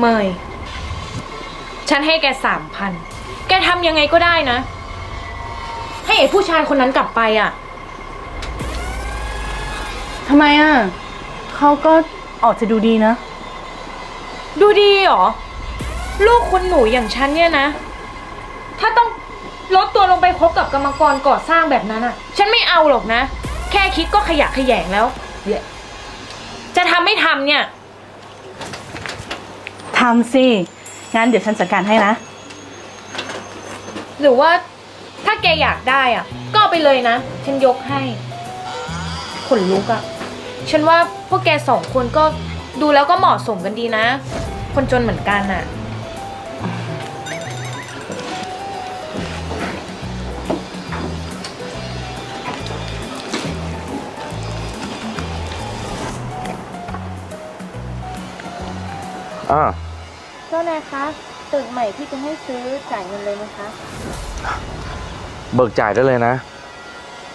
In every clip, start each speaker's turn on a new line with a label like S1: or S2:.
S1: เมย ฉันให้แกสามพัน แกทำยังไงก็ได้นะ ให้ไอ้ผู้ชายคนนั้นกลับไปอะ
S2: ทำไมอะเขาก็ออกจะดูดีนะ
S1: ดูดีเหรอ ลูกคุณหนูอย่างฉันเนี่ยนะ ถ้าต้องลดตัวลงไปคบกับกรรมกรก่อสร้างแบบนั้นอะ ฉันไม่เอาหรอกนะ แค่คิดก็ขยะแขยงแล้วเดี๋ยวจะทำไม่ทำเนี่ย
S2: ทำสิ งั้นเดี๋ยวฉันจัดการให้นะ
S1: หรือว่าถ้าแกอยากได้อะ ก็เอาไปเลยนะ ฉันยกให้ขนลุกอะ ฉันว่าพวกแกสองคนก็ดูแล้วก็เหมาะสมกันดีนะ คนจนเหมือนกันอะ
S3: อ่า
S1: เจ้า นายคะตึกใหม่ที่จะให้ซื้อจ่ายเงินเลยไหมคะ
S3: เบิกจ่ายได้เลยนะ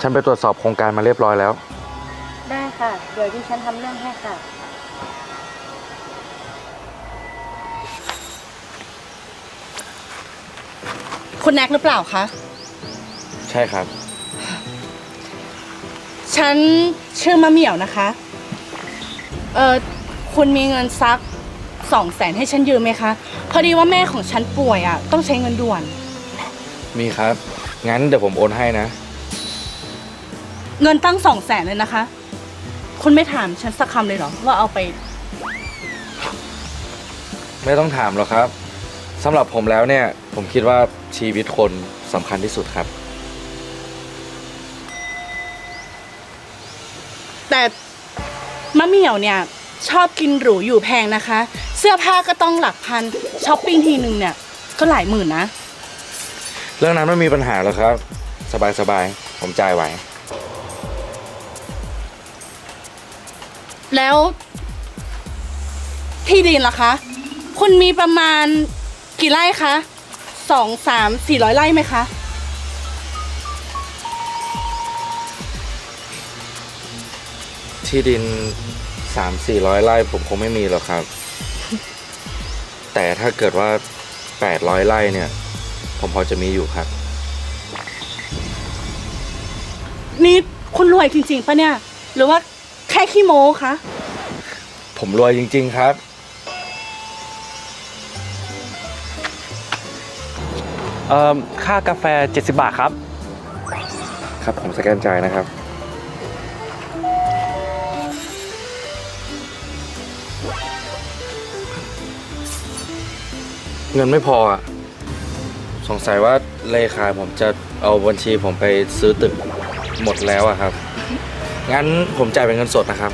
S3: ฉันไปตรวจสอบโครงการมาเรียบร้อยแล้ว
S1: ได้ค่ะ เดี๋ยวดิฉันทำเรื่องให้ค่ะ
S2: คุณแน็กหรือเปล่าคะ
S3: ใช่ครับ
S2: ฉันชื่อมะเหมี่ยวนะคะ เออคุณมีเงินสัก สองแสนให้ฉันยืมไหมคะ พอดีว่าแม่ของฉันป่วยอะ ต้องใช้เงินด่วน
S3: มีครับ งั้นเดี๋ยวผมโอนให้นะ
S2: เงินตั้งสองแสนเลยนะคะ คุณไม่ถามฉันสักคำเลยเหรอ ว่าเอาไป
S3: ไม่ต้องถามหรอกครับสำหรับผมแล้วเนี่ย ผมคิดว่าชีวิตคนสำคัญที่สุดครับ
S2: แต่มะเหมี่ยวเนี่ย ชอบกินหรูอยู่แพงนะคะ เสื้อผ้าก็ต้องหลักพันช้อปปิ้งทีหนึ่งเนี่ยก็หลายหมื่นนะ
S3: เรื่องนั้นไม่มีปัญหาหรอกครับ สบายๆผมจ่ายไหว
S2: แล้วที่ดินล่ะคะ คุณมีประมาณกี่ไร่คะสองสามสี่ร้อยไร่ไหมคะ
S3: ที่ดิน สามสี่ร้อยไร่ผมคงไม่มีหรอกครับ แต่ถ้าเกิดว่าแปดร้อยไร่เนี่ย ผมพอจะมีอยู่ครับ
S2: นี่คุณรวยจริงๆปะเนี่ย หรือว่าแค่ขี้โม้คะ
S3: ผมรวยจริง ๆครับ
S4: เอ่อค่ากาแฟ 70 บาทครับ
S3: ครับผมสแกนจ่ายนะครับ เงินไม่พออะสงสัยว่าเลขาผมจะเอาบัญชีผมไปซื้อตึกหมดแล้วอะครับ งั้นผมจ่ายเป็นเงินสดนะครับ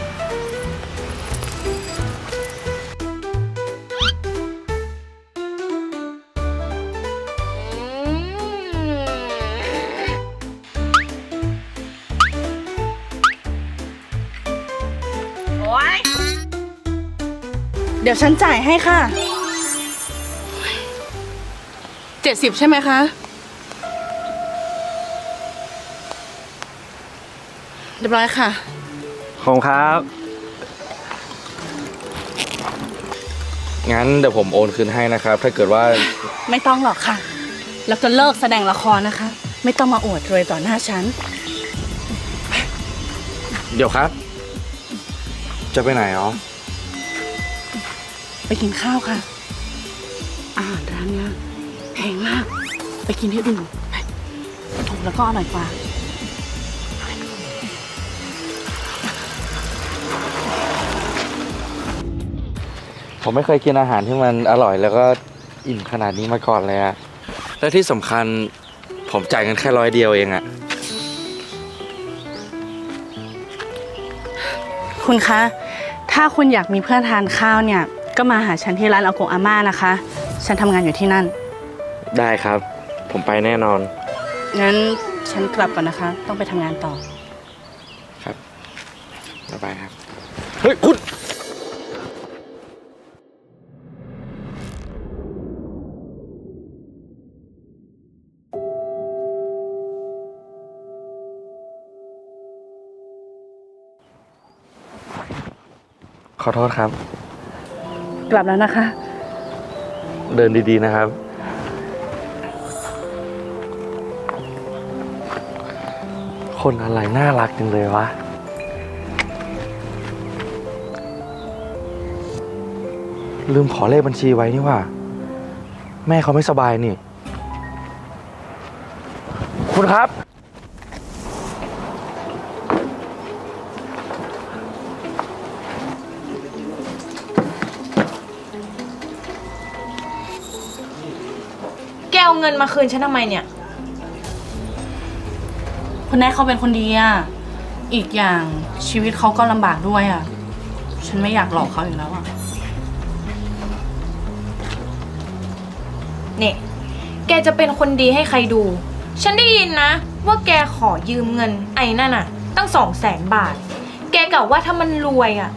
S2: เดี๋ยวฉันจ่ายให้ค่ะ เจ็ดสิบใช่ไหมคะ เรียบร้อยค่ะ
S4: ขอบคุณครับ
S3: งั้นเดี๋ยวผมโอนคืนให้นะครับ ถ้าเกิดว่า
S2: ไม่ต้องหรอกค่ะ แล้วก็เลิกแสดงละครนะคะ ไม่ต้องมาอวดรวยต่อหน้าฉัน
S3: เดี๋ยวครับ จะไปไหนอ๋อ
S2: ไปกินข้าวค่ะ อาหารร้านเนี้ย แพงมาก ไปกินที่อื่นไปถูกแล้วก็อร่อยกว่า
S3: ผมไม่เคยกินอาหารที่มันอร่อยแล้วก็อิ่มขนาดนี้มาก่อนเลยอะและที่สำคัญผมจ่ายเงินแค่ร้อยเดียวเองอะ
S2: คุณคะ ถ้าคุณอยากมีเพื่อนทานข้าวเนี่ย ก็มาหาฉันที่ร้านอากงอาม่านะคะ ฉันทำงานอยู่ที่นั่น
S3: ได้ครับ ผมไปแน่นอน
S2: งั้นฉันกลับก่อนนะคะ ต้องไปทำงานต่อ
S3: ครับบ๊ายบายครับ เฮ้ย คุณ ขอโทษครับ
S2: กลับแล้วนะคะ
S4: เดินดีๆนะครับ คนอะไรน่ารักจังเลยวะ ลืมขอเลขบัญชีไว้นี่ว่า แม่เขาไม่สบายนี่ คุณครับ
S1: แกเอาเงินมาคืนฉันทำไมเนี่ย
S2: คุณแนทเขาเป็นคนดีอะอีกอย่างชีวิตเขาก็ลำบากด้วยอะฉันไม่อยากหลอกเขาอีกแล้วอะ
S1: เนี่ย แกจะเป็นคนดีให้ใครดู ฉันได้ยินนะ ว่าแกขอยืมเงินไอ้นั่นน่ะ ตั้งสองแสนบาท แกกล่าวว่าถ้ามันรวยอะ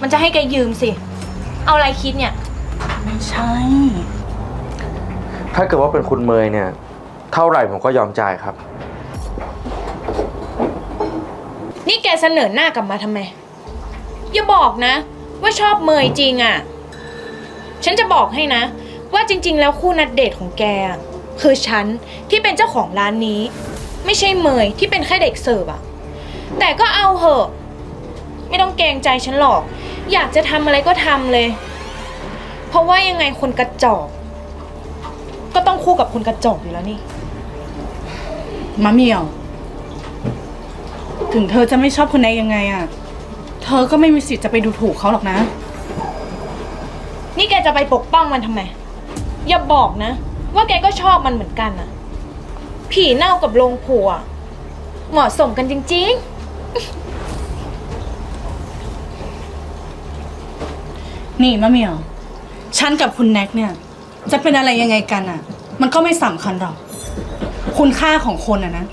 S1: มันจะให้แกยืมสิ เอาอะไรคิดเนี่ย
S2: ไม่ใช่
S3: ถ้าเกิดว่าเป็นคุณเมยเนี่ย เท่าไหร่ผมก็ยอมจ่ายครับ
S1: นี่แกเสนอหน้ากลับมาทำไม อย่าบอกนะ ว่าชอบเมยจริงอะ ฉันจะบอกให้นะ ว่าจริง ๆ แล้วคู่นัดเดทของแก คือฉันที่เป็นเจ้าของร้านนี้ ไม่ใช่เมยที่เป็นแค่เด็กเสิร์ฟอะแต่ก็เอาเหอะ ไม่ต้องเกรงใจฉันหรอก อยากจะทำอะไรก็ทำเลย เพราะว่ายังไงคนกระจอกก็ต้องคู่กับคนกระจอกอยู่แล้วนี่
S2: มะเหมี่ยว ถึงเธอจะไม่ชอบคุณแนทยังไงอะเธอก็ไม่มีสิทธิ์จะไปดูถูกเขาหรอกนะ
S1: นี่แกจะไปปกป้องมันทำไม อย่าบอกนะ ว่าแกก็ชอบมันเหมือนกันอะผีเน่ากับโรงผัว เหมาะสมกันจริง
S2: นี่มะเหมี่ยว ฉันกับคุณแน็กเนี่ย จะเป็นอะไรยังไงกันอะมันก็ไม่สำคัญหรอก คุณค่าของคนอะนะ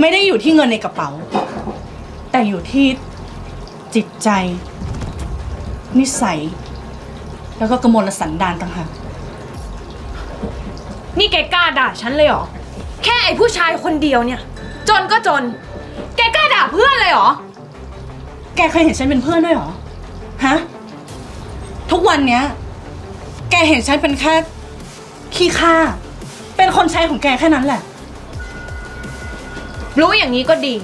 S2: ไม่ได้อยู่ที่เงินในกระเป๋า แต่อยู่ที่จิตใจ นิสัย แล้วก็กมลสันดานต่างหาก
S1: ๆนี่แกกล้าด่าฉันเลยเหรอ แค่ไอ้ผู้ชายคนเดียวเนี่ย จนก็จน แกกล้าด่าเพื่อนเลยเหรอ
S2: แกเคยเห็นฉันเป็นเพื่อนด้วยเหรอ ฮะ ทุกวันเนี้ย แกเห็นฉันเป็นแค่ขี้ข้า เป็นคนใช้ของแกแค่นั้นแหละ
S1: รู้อย่างนี้ก็ดี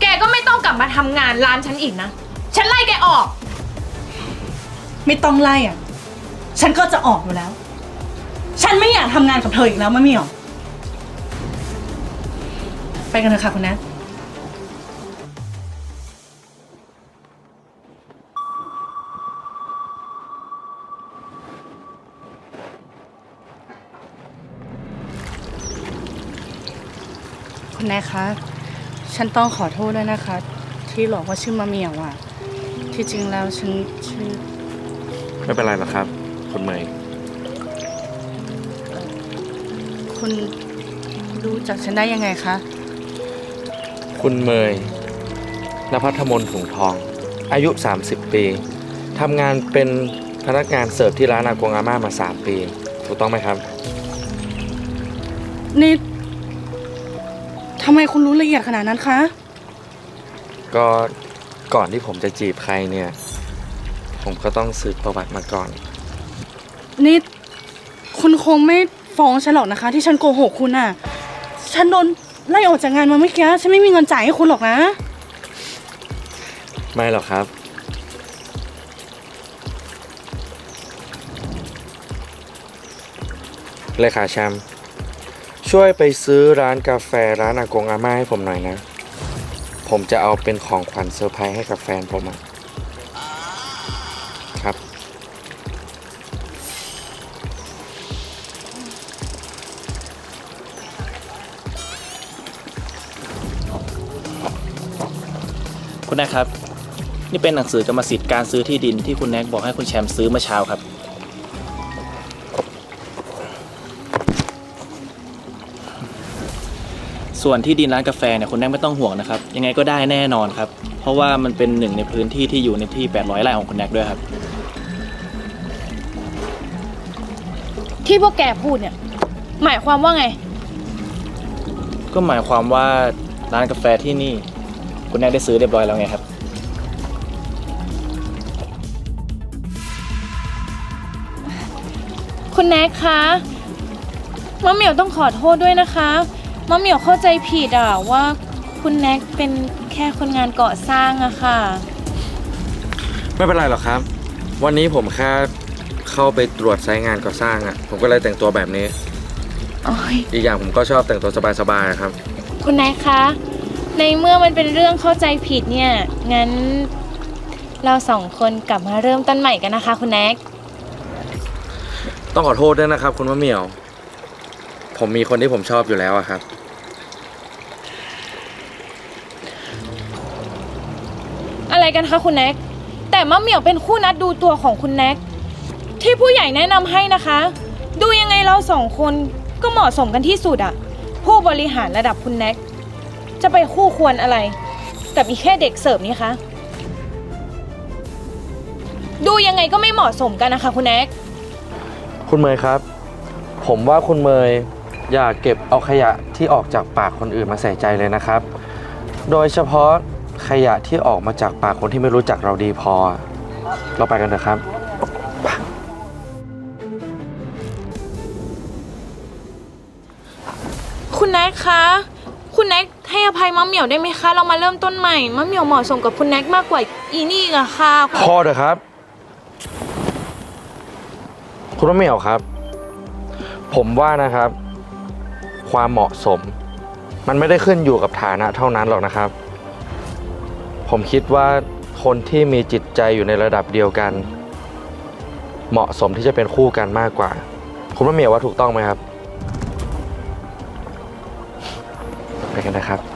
S1: แกก็ไม่ต้องกลับมาทำงานร้านฉันอีกนะ ฉันไล่แกออก
S2: ไม่ต้องไล่อะ ฉันก็จะออกอยู่แล้ว ฉันไม่อยากทำงานกับเธออีกแล้วมะเหมี่ยว ไปกันเถอะค่ะคุณนะ คุณแนทคะ ฉันต้องขอโทษด้วยนะคะ ที่หลอกว่าชื่อมะเหมี่ยวอะ ที่จริงแล้วฉันชื่อ
S3: ไม่เป็นไรหรอกครับ คุณเมย
S2: คุณรู้จักฉันได้ยังไงคะ
S3: คุณเมยนภัทรมนถุงทอง อายุ 30 ปีทำงานเป็นพนักงานเสิร์ฟที่ร้านอากงอาม่ามา 3 ปี ถูกต้องไหมครับ
S2: นี่ทำไมคุณรู้ละเอียดขนาดนั้นคะ
S3: ก็ก่อนที่ผมจะจีบใครเนี่ย ผมก็ต้องสืบประวัติมาก่อน
S2: นี่คุณคงไม่ฟ้องฉันหรอกนะคะ ที่ฉันโกหกคุณอะ ฉันโดนไล่ออกจากงานมาเมื่อกี้ฉันไม่มีเงินจ่ายให้คุณหรอกนะ
S3: ไม่หรอกครับ เลขาแชมป์ ช่วยไปซื้อร้านกาแฟร้านอากงอาม่าให้ผมหน่อยนะ ผมจะเอาเป็นของขวัญเซอร์ไพรส์ให้กับแฟนผมอะครับ
S5: คุณแนกครับ นี่เป็นหนังสือกรรมสิทธิ์การซื้อที่ดินที่คุณแนกบอกให้คุณแชมป์ซื้อเมื่อเช้าครับ ส่วนที่ดินร้านกาแฟเนี่ยคุณแนกไม่ต้องห่วงนะครับ ยังไงก็ได้แน่นอนครับ เพราะว่ามันเป็นหนึ่งในพื้นที่ที่อยู่ในที่ 800ไร่ของคุณแนกด้วยครับ
S1: ที่พวกแกพูดเนี่ย หมายความว่าไง
S5: ก็หมายความว่าร้านกาแฟที่นี่ คุณแนกได้ซื้อเรียบร้อยแล้วไงครับ
S1: คุคุณแน็กคะมะเหมียวต้องขอโทษด้วยนะคะ มะเหมียวเข้าใจผิดอะว่าคุณแน็กเป็นแค่คนงานก่อสร้างอะค่ะ
S3: ไม่เป็นไรหรอกครับ วันนี้ผมแค่เข้าไปตรวจไซต์งานก่อสร้างอะ่ะผมก็เลยแต่งตัวแบบนี้
S1: โอ้ย
S3: อีกอย่างผมก็ชอบแต่งตัวสบายๆครับ
S1: คุณแน็กคะ ในเมื่อมันเป็นเรื่องเข้าใจผิดเนี่ย งั้นเราสองคนกลับมาเริ่มต้นใหม่กันนะคะ คุณแน็ก
S3: ต้องขอโทษด้วยนะครับ คุณมะเหมี่ยว ผมมีคนที่ผมชอบอยู่แล้วอะครับ
S1: กันคะคุณแน็กแต่มะเหมี่ยวเป็นคู่นัดดูตัวของคุณแน็กที่ผู้ใหญ่แนะนำให้นะคะ ดูยังไงเราสองคนก็เหมาะสมกันที่สุดอะผู้บริหารระดับคุณแน็กจะไปคู่ควรอะไร กับอีแค่เด็กเสิร์ฟนี่คะดูยังไงก็ไม่เหมาะสมกันนะคะ คุณแน็ก
S3: คุณเมย์ครับ ผมว่าคุณเมย์อย่าเก็บเอาขยะที่ออกจากปากคนอื่นมาใส่ใจเลยนะครับ โดยเฉพาะ ขยะที่ออกมาจากปากคนที่ไม่รู้จักเราดีพอ เราไปกันเถอะครับ
S1: คุณแน็กคะ คุณแน็กให้อภัยมะเหมี่ยวได้ไหมคะ เรามาเริ่มต้นใหม่มะเหมี่ยวเหมาะสมกับคุณแน็กมากกว่าอีนี่อีกอะค่ะ
S3: พอเถอะครับ คุณมะเหมี่ยวครับ ผมว่านะครับ ความเหมาะสม มันไม่ได้ขึ้นอยู่กับฐานะเท่านั้นหรอกนะครับ ผมคิดว่าคนที่มีจิตใจอยู่ในระดับเดียวกัน เหมาะสมที่จะเป็นคู่กันมากกว่า คุณมะเมียว่าถูกต้องไหมครับ ไปกันนะครับ